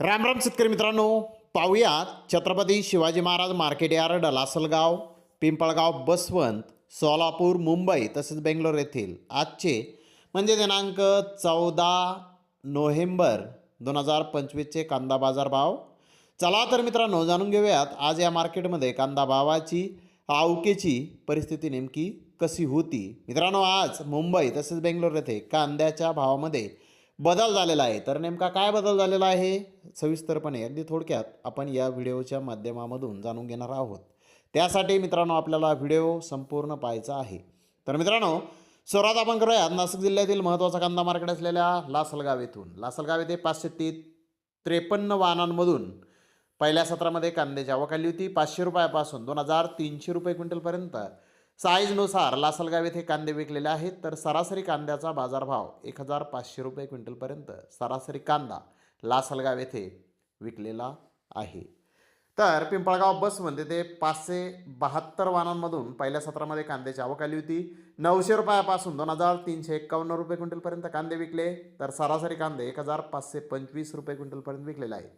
रामराम शेतकरी मित्रांनो पाहुयात छत्रपती शिवाजी महाराज मार्केट यार्ड लासलगाव पिंपळगाव बसवंत सोलापूर मुंबई तसेच बेंगलोर येथील आजचे म्हणजे दिनांक चौदा नोव्हेंबर दोन हजार पंचवीसचे कांदा बाजार भाव. चला तर मित्रांनो जाणून घेऊयात आज या मार्केटमध्ये कांदा भावाची आवकेची परिस्थिती नेमकी कशी होती. मित्रांनो आज मुंबई तसेच बेंगलोर येथे कांद्याच्या भावामध्ये बदल झालेला आहे. तर नेमका काय बदल झालेला आहे? सविस्तरपणे अगदी थोडक्यात आपण या व्हिडिओच्या माध्यमामधून जाणून घेणार आहोत. त्यासाठी मित्रांनो आपल्याला व्हिडिओ संपूर्ण पाहायचा आहे. तर मित्रांनो सुरुवात आपण करूयात नाशिक जिल्ह्यातील महत्त्वाचा कांदा मार्केट असलेल्या लासलगाव येथून. लासलगाव येथे पाचशे ती त्रेपन्न वाहनांमधून पहिल्या सत्रामध्ये कांद्याची आवक आली होती. पाचशे रुपयापासून दोन हजार तीनशे रुपये क्विंटलपर्यंत साईजनुसार लासलगाव येथे कांदे विकलेले आहेत तर सरासरी कांद्याचा बाजारभाव एक हजार पाचशे रुपये क्विंटलपर्यंत सरासरी कांदा लासलगाव येथे विकलेला आहे. तर पिंपळगाव बसमध्ये ते पाचशे बहात्तर वाहनांमधून पहिल्या सत्रामध्ये कांद्याची आवक आली होती. नऊशे रुपयापासून दोन हजार तीनशे एक्कावन्न रुपये क्विंटलपर्यंत कांदे विकले तर सरासरी कांदे एक हजार पाचशे पंचवीस रुपये क्विंटलपर्यंत विकलेले आहेत.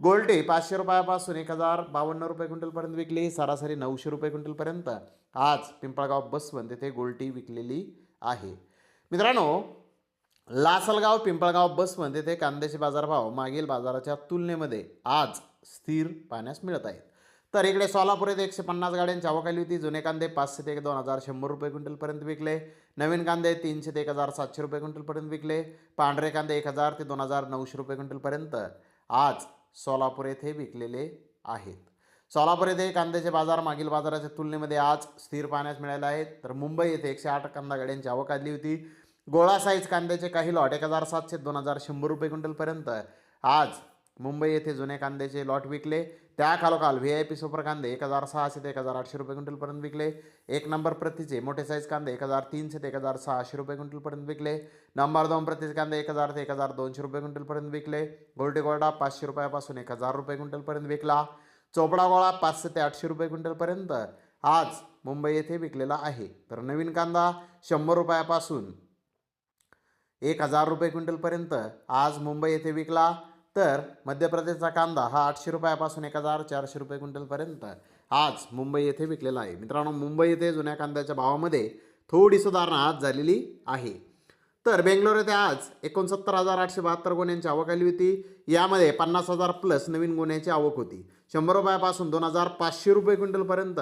गोल्टी पाचशे रुपयापासून एक हजार बावन्न रुपये क्विंटलपर्यंत विकली सरासरी नऊशे रुपये क्विंटलपर्यंत. आज पिंपळगाव बसवंत येथे गोल्टी विकलेली आहे. मित्रांनो लासलगाव पिंपळगाव बसवंत येथे कांद्याचे बाजारभाव मागील बाजाराच्या तुलनेमध्ये आज स्थिर पाहण्यास मिळत आहेत. तर इकडे सोलापूर येथे एकशे पन्नास गाड्यांची आवक होती. जुने कांदे पाचशे ते एक दोन हजार शंभर रुपये क्विंटलपर्यंत विकले. नवीन कांदे तीनशे ते एक हजार सातशे रुपये क्विंटलपर्यंत विकले. पांढरे कांदे एक हजार ते दोन हजार नऊशे रुपये क्विंटलपर्यंत. आज सोलापूर येथे विकलेले आहेत. सोलापूर येथे कांद्याचे बाजार मागील बाजाराच्या तुलनेमध्ये आज स्थिर पाहण्यास मिळाले आहेत. तर मुंबई येथे एकशे आठ कांदा गाड्यांची आवक आली होती. गोळा साईज कांद्याचे काही लॉट एक हजार सातशे दोन हजार शंभर रुपये क्विंटलपर्यंत आज मुंबई येथे जुने कांद्याचे लॉट विकले. त्याखालोखाल व्ही आय पी सुपर कांदे एक हजार सहाशे ते एक हजार आठशे रुपये क्विंटलपर्यंत विकले. एक नंबर प्रतीचे मोठे साईज कांदे एक हजार तीनशे ते एक हजार सहाशे रुपये क्विंटलपर्यंत विकले. नंबर दोन प्रतीचे कांदे एक हजार ते एक हजार दोनशे रुपये क्विंटलपर्यंत विकले. गोल्डी गोल्डा पाचशे रुपयापासून एक हजार रुपये क्विंटलपर्यंत विकला. चोपडा गोळा पाचशे ते आठशे रुपये क्विंटलपर्यंत आज मुंबई येथे विकलेला आहे. तर नवीन कांदा शंभर रुपयापासून एक हजार रुपये क्विंटलपर्यंत आज मुंबई येथे विकला. तर मध्य प्रदेशचा कांदा हा आठशे रुपयापासून एक हजार चारशे रुपये क्विंटलपर्यंत आज मुंबई येथे विकलेला आहे. मित्रांनो मुंबई येथे जुन्या कांद्याच्या भावामध्ये थोडी सुधारणा आज झालेली आहे. तर बेंगलोर येथे आज एकोणसत्तर हजार आठशे बहात्तर गुन्ह्यांची आवक आली होती. यामध्ये पन्नास हजार प्लस नवीन गुन्ह्याची आवक होती. शंभर रुपयापासून दोन हजार पाचशे रुपये क्विंटलपर्यंत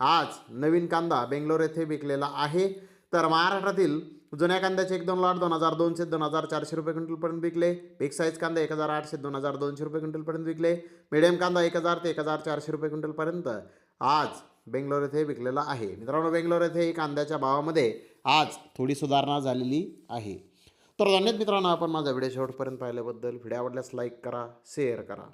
आज नवीन कांदा बेंगलोर येथे विकलेला आहे. तर महाराष्ट्रातील जुन्या कांद्याचे एक दोन लाट दोन हजार दोनशे दोन हजार चारशे रुपये क्विंटलपर्यंत विकले. बिग साईज कांदा एक हजार आठशे दोन हजार दोनशे रुपये क्विंटलपर्यंत विकले. मिडियम कांदा एक हजार ते एक हजार चारशे रुपये क्विंटलपर्यंत. आज बेंगलोर येथे विकलेला आहे. मित्रांनो बेंगलोर येथे कांद्याच्या भावामध्ये आज थोडी सुधारणा झालेली आहे. तर धन्यवाद मित्रांनो आपण माझा व्हिडिओ शेवटपर्यंत पाहिल्याबद्दल. व्हिडिओ आवडल्यास लाईक करा शेअर करा.